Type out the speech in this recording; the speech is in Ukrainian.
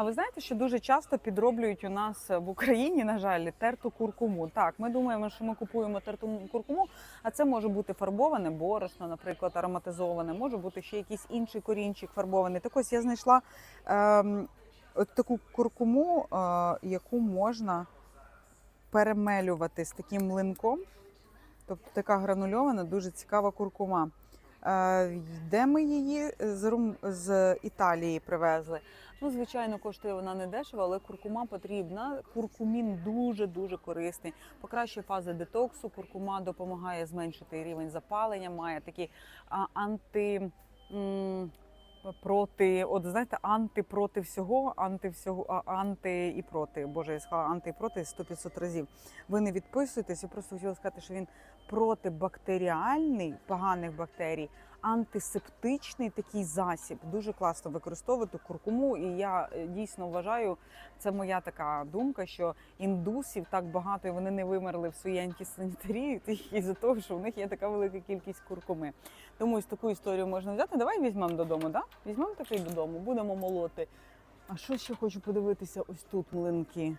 А ви знаєте, що дуже часто підроблюють у нас в Україні, на жаль, терту куркуму. Так, ми думаємо, що ми купуємо терту куркуму, а це може бути фарбоване борошно, наприклад, ароматизоване, може бути ще якийсь інший корінчик фарбований. Так ось я знайшла ем, от таку куркуму, е, яку можна перемелювати з таким млинком. Тобто така гранульована, дуже цікава куркума. Де ми її з, Рум... з Італії привезли? Ну, звичайно, коштує вона не дешево, але куркума потрібна. Куркумін дуже дуже корисний. Покращує фази детоксу. Куркума допомагає зменшити рівень запалення, має такі анти. Проти, от знаєте, анти проти всього, анти всього, а, анти і проти. Боже, я сказала анти і проти 100-500 разів. Ви не відписуєтесь, я просто хотіла сказати, що він протибактеріальний, поганих бактерій, антисептичний такий засіб. Дуже класно використовувати куркуму. І я е, дійсно вважаю, це моя така думка, що індусів так багато, і вони не вимерли в своїй антисанітарії, тільки із-за того, що в них є така велика кількість куркуми. Тому ось таку історію можна взяти. Давай візьмемо додому, да? Візьмемо такий додому, будемо молоти. А що ще хочу подивитися ось тут млинки?